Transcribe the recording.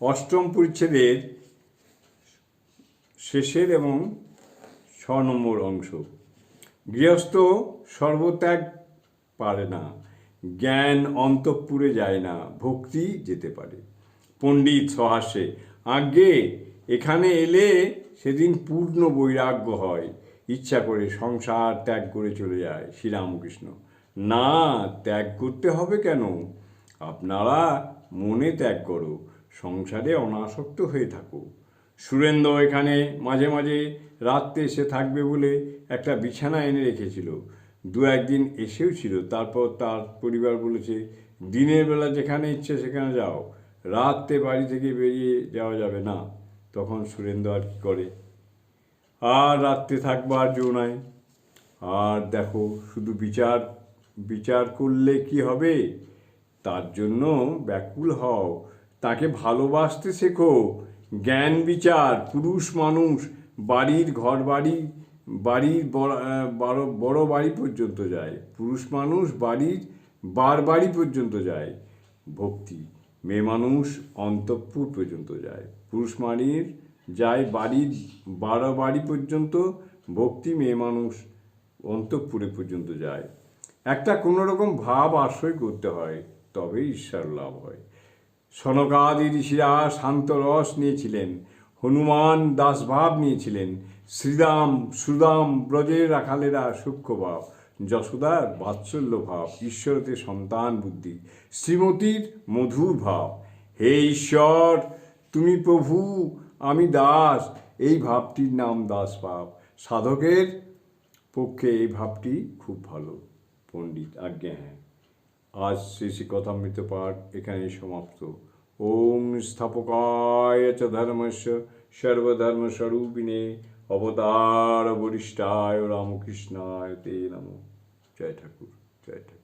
অষ্টম পরিচ্ছেদের শেষের এবং ছ নম্বর অংশ। গৃহস্থ সর্বত্যাগ পারে না, জ্ঞান অন্তঃপুরে যায় না, ভক্তি যেতে পারে। পণ্ডিত সহাসে আগে এখানে এলে সেদিন পূর্ণ বৈরাগ্য হয়, ইচ্ছা করে সংসার ত্যাগ করে চলে যায় শ্রীরামকৃষ্ণ। না, ত্যাগ করতে হবে কেন? আপনারা মনে ত্যাগ করো সংসারে অনাসক্ত হয়ে থাকো। সুরেন্দ্র এখানে মাঝে মাঝে রাত্রে এসে থাকবে বলে একটা বিছানা এনে রেখেছিল। দু একদিন এসেও ছিল, তারপর তার পরিবার বলেছে, দিনের বেলা যেখানে ইচ্ছে সেখানে যাও। রাত্রে বাড়ি থেকে বেরিয়ে যাওয়া যাবে না। তখন সুরেন্দ্র আর কি করে? আর রাত্রে থাকব আর জো নাই। আর দেখো, শুধু বিচার বিচার করলে কি হবে? তার জন্য ব্যাকুল হও। তাকে ভালোবাসতে শেখো। জ্ঞান বিচার, পুরুষ মানুষ, বাড়ির ঘর বাড়ি, বাড়ির বড় বড় বড় পর্যন্ত যায়। পুরুষ মানুষ, বাড়ির বার বাড়ি পর্যন্ত যায়। ভক্তি, মেয়ে মানুষ, অন্তঃপুর পর্যন্ত যায়। পুরুষ মানির যায় বাড়ির বারো বাড়ি পর্যন্ত, ভক্তি মেয়ে মানুষ অন্তঃপুরে পর্যন্ত যায়। একটা কোনো রকম ভাব আশ্রয় করতে হয় তবে ঈশ্বর লাভ হয়। সনকাদি ঋষিরা শান্ত রস নিয়েছিলেন। হনুমান দাসভাব নিয়েছিলেন। শ্রীরাম সুদাম ব্রজের রাখালেরা সূক্ষ্মভাব, যশোদার বাৎসল্য ভাব ঈশ্বরতে সন্তান বুদ্ধি, শ্রীমতীর মধুর ভাব। হে ঈশ্বর, তুমি প্রভু, আমি দাস, এই ভাবটির নাম দাস ভাব। সাধকের পক্ষে এই ভাবটি খুব ভালো, পণ্ডিত আজ্ঞা হ্যাঁ। আজ শ্রী কথামৃত পাঠ এখানেই সমাপ্ত। ওম স্থাপকায় চ ধর্মস্য সর্বধর্মস্বরূপিণে অবতার বরিষ্ঠায় রামকৃষ্ণায় তে নম। জয় ঠাকুর জয় ঠাকুর।